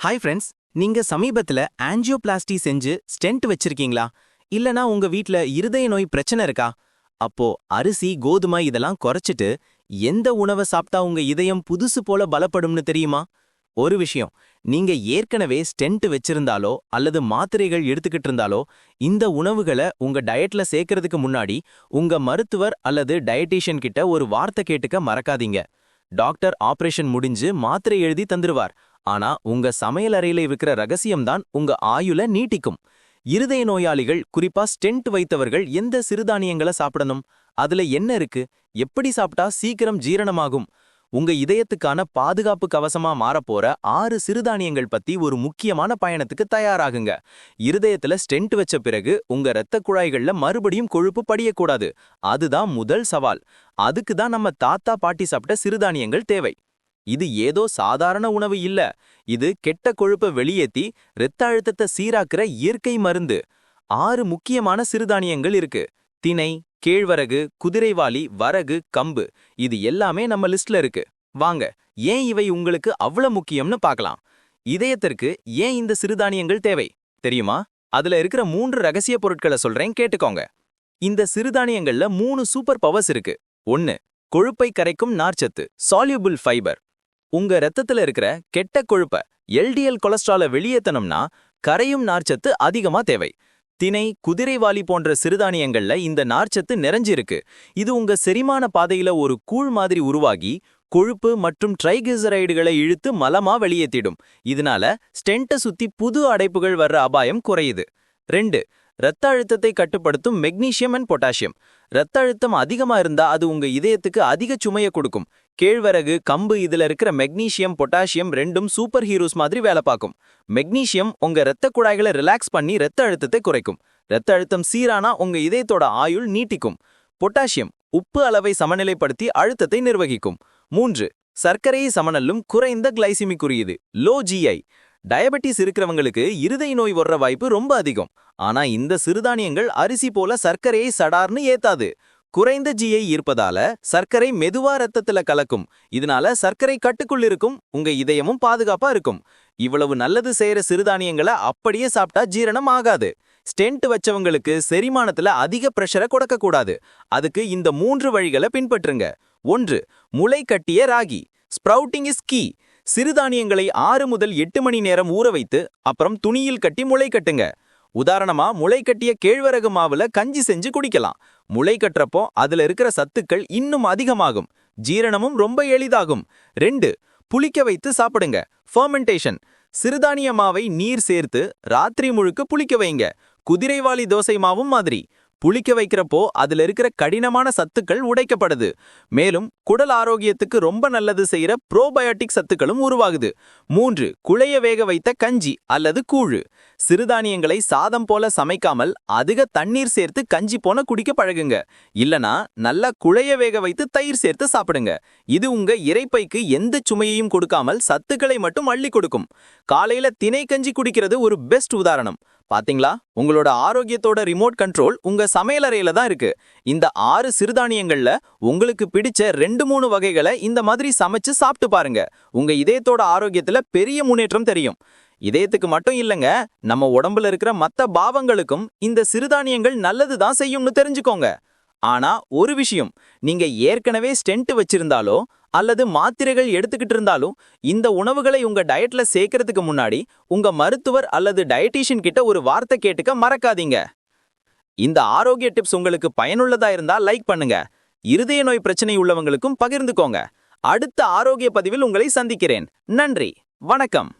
Hi friends நீங்க சமீபத்துல angioplasty செஞ்சு ஸ்டென்ட் வச்சிருக்கீங்களா? இல்லனா உங்க வீட்ல இருதய நோய் பிரச்சனை இருக்கா? அப்போ அரிசி கோதுமை இதெல்லாம் குறைச்சிட்டு எந்த உணவை சாப்பிட்டா உங்க இதயம் புதுசு போல பலப்படும்னு தெரியுமா? ஒரு விஷயம் நீங்க ஏற்கனவே ஸ்டென்ட் வச்சிருந்தாலோ அல்லது மாத்திரைகள் எடுத்துக்கிட்டு இருந்தாலோ இந்த உணவுகளை உங்க டயட்ல சேர்க்கறதுக்கு முன்னாடி உங்க மருத்துவர் அல்லது டயட்டீஷியன் கிட்ட ஒரு வார்த்தை கேட்டுக்க மறக்காதீங்க. டாக்டர் ஆபரேஷன் முடிஞ்சு மாத்திரை எழுதி தந்துருவார். ஆனா உங்க சமையல் அறையில இருக்கிற ரகசியம்தான் உங்க ஆயுள நீட்டிக்கும். இருதய நோயாளிகள் குறிப்பா ஸ்டென்ட் வைத்தவர்கள் எந்த சிறுதானியங்களை சாப்பிடணும்? அதுல என்ன இருக்கு? எப்படி சாப்பிட்டா சீக்கிரம் ஜீரணமாகும்? உங்க இதயத்துக்கான பாதுகாப்பு கவசமா மாறப்போற ஆறு சிறுதானியங்கள் பத்தி ஒரு முக்கியமான பயணத்துக்கு தயாராகுங்க. இருதயத்துல ஸ்டென்ட் வச்ச பிறகு உங்க இரத்த குழாய்கள்ல மறுபடியும் கொழுப்பு படியக்கூடாது. அதுதான் முதல் சவால். அதுக்கு தான் நம்ம தாத்தா பாட்டி சாப்பிட்ட சிறுதானியங்கள் தேவை. இது ஏதோ சாதாரண உணவு இல்ல. இது கெட்ட கொழுப்பை வெளியேத்தி இரத்த அழுத்தத்தை சீராக்குற இயற்கை மருந்து. ஆறு முக்கியமான சிறுதானியங்கள் இருக்கு. திணை கேழ்வரகு குதிரைவாளி வரகு கம்பு. இது எல்லாமே நம்ம லிஸ்ட்ல இருக்கு. வாங்க ஏன் இவை உங்களுக்கு அவ்வளவு முக்கியம்னு பார்க்கலாம். இதயத்திற்கு ஏன் இந்த சிறுதானியங்கள் தேவை? தெரியுமா? அதுல இருக்கிற மூன்று ரகசிய பொருட்களை சொல்றேன் கேட்டுக்கோங்க. இந்த சிறுதானியங்கள்ல மூணு சூப்பர் பவர்ஸ் இருக்கு. ஒன்னு கொழுப்பை கரைக்கும் நார்ச்சத்து சால்யூபிள் ஃபைபர் உங்க ரத்தத்துல இருக்கிற கெட்ட கொழுப்ப எல்டிஎல் கொலஸ்ட்ரால வெளியேத்தணும்னா கரையும் நார்ச்சத்து அதிகமா தேவை. தினை குதிரைவாலி போன்ற சிறுதானியங்கள்ல இந்த நார்ச்சத்து நிறைஞ்சிருக்கு. இது உங்க செரிமான பாதையில ஒரு கூழ் மாதிரி உருவாகி கொழுப்பு மற்றும் ட்ரைகிசரைடுகளை இழுத்து மலமா வெளியேத்திடும். இதனால ஸ்டென்ட்டை சுத்தி புது அடைப்புகள் வர்ற அபாயம் குறையுது. ரெண்டு இரத்த அழுத்தத்தை கட்டுப்படுத்தும் மெக்னீசியம் அண்ட் பொட்டாசியம். இரத்த அழுத்தம் அதிகமா இருந்தா அது உங்க இதயத்துக்கு அதிக சுமையை கொடுக்கும். கேழ்வரகு கம்பு இதுல இருக்கிற மெக்னீசியம் பொட்டாசியம் ரெண்டும் சூப்பர் ஹீரோஸ் மாதிரி வேலை பார்க்கும். மெக்னீசியம் உங்க இரத்த குழாய்களை ரிலாக்ஸ் பண்ணி இரத்த அழுத்தத்தை குறைக்கும். இரத்த அழுத்தம் சீரானா உங்க இதயத்தோட ஆயுள் நீட்டிக்கும். பொட்டாசியம் உப்பு அளவை சமநிலைப்படுத்தி அழுத்தத்தை நிர்வகிக்கும். மூன்று சர்க்கரையை சமநல்லும் குறைந்த கிளைசிமிக் குறியீது லோ ஜிஐ டயபெட்டிஸ் இருக்கிறவங்களுக்கு இருதய நோய் வர்ற வாய்ப்பு ரொம்ப அதிகம். ஆனா இந்த சிறுதானியங்கள் அரிசி போல சர்க்கரையை சடார்னு ஏத்தாது. குறைந்த ஜிஐ இருப்பதால சர்க்கரை மெதுவா ரத்தத்துல கலக்கும். இதனால சர்க்கரை கட்டுக்குள் இருக்கும் உங்க இதயமும் பாதுகாப்பா இருக்கும். இவ்வளவு நல்லது செய்யற சிறுதானியங்களை அப்படியே சாப்பிட்டா ஜீரணம் ஆகாது. ஸ்டென்ட் வச்சவங்களுக்கு செரிமானத்துல அதிக பிரஷரை கொடுக்க கூடாது அதுக்கு இந்த மூன்று வழிகளை பின்பற்றுங்க. ஒன்று முளை கட்டிய ராகி. ஸ்ப்ரவுட்டிங் இஸ் கீ சிறுதானியங்களை ஆறு முதல் எட்டு மணி நேரம் ஊற வைத்து அப்புறம் துணியில் கட்டி முளை கட்டுங்க. உதாரணமா முளை கட்டிய கேழ்வரகு மாவுல கஞ்சி செஞ்சு குடிக்கலாம். முளை கட்டுறப்போ அதுல இருக்கிற சத்துக்கள் இன்னும் அதிகமாகும். ஜீரணமும் ரொம்ப எளிதாகும். ரெண்டு புளிக்க வைத்து சாப்பிடுங்க. ஃபர்மெண்டேஷன் சிறுதானிய மாவை நீர் சேர்த்து ராத்திரி முழுக்க புளிக்க வைங்க. குதிரைவாளி தோசை மாவும் மாதிரி. புளிக்க வைக்கிறப்போ அதுல இருக்கிற கடினமான சத்துக்கள் உடைக்கப்படுது. மேலும் குடல் ஆரோக்கியத்துக்கு ரொம்ப நல்லது செய்யற ப்ரோபயோட்டிக் சத்துக்களும் உருவாகுது. மூன்று குழைய வேக வைத்த கஞ்சி அல்லது கூழு. சிறுதானியங்களை சாதம் போல சமைக்காமல் அதிக தண்ணீர் சேர்த்து கஞ்சி போன குடிக்க பழகுங்க. இல்லனா நல்லா குழைய வேக வைத்து தயிர் சேர்த்து சாப்பிடுங்க. இது உங்க இறைப்பைக்கு எந்த சுமையையும் கொடுக்காமல் சத்துக்களை மட்டும் அள்ளி கொடுக்கும். காலையில திணை கஞ்சி குடிக்கிறது ஒரு பெஸ்ட் உதாரணம். பாத்தீங்களா? உங்களோட ஆரோக்கியத்தோட ரிமோட் கண்ட்ரோல் உங்க சமையலறையில தான் இருக்கு. இந்த ஆறு சிறுதானியங்கள்ல உங்களுக்கு பிடிச்ச ரெண்டு மூணு வகைகளை இந்த மாதிரி சமைச்சு சாப்பிட்டு பாருங்க. உங்க இதயத்தோட ஆரோக்கியத்துல பெரிய முன்னேற்றம் தெரியும். இதயத்துக்கு மட்டும் இல்லைங்க நம்ம உடம்புல இருக்கிற மத்த பாவங்களுக்கும் இந்த சிறுதானியங்கள் நல்லது தான் செய்யும்னு தெரிஞ்சுக்கோங்க. ஆனா ஒரு விஷயம் நீங்க ஏற்கனவே ஸ்டென்ட் வச்சிருந்தாலோ அல்லது மாத்திரைகள் எடுத்துக்கிட்டு இருந்தாலும் இந்த உணவுகளை உங்க டயட்ல சேர்க்கறதுக்கு முன்னாடி உங்க மருத்துவர் அல்லது டயட்டீஷியன் கிட்ட ஒரு வார்த்தை கேட்டுக்க மறக்காதீங்க. இந்த ஆரோக்கிய டிப்ஸ் உங்களுக்கு பயனுள்ளதா இருந்தா லைக் பண்ணுங்க. இருதய நோய் பிரச்சனை உள்ளவங்களுக்கும் பகிர்ந்துக்கோங்க. அடுத்த ஆரோக்கிய பதிவில் உங்களை சந்திக்கிறேன். நன்றி. வணக்கம்.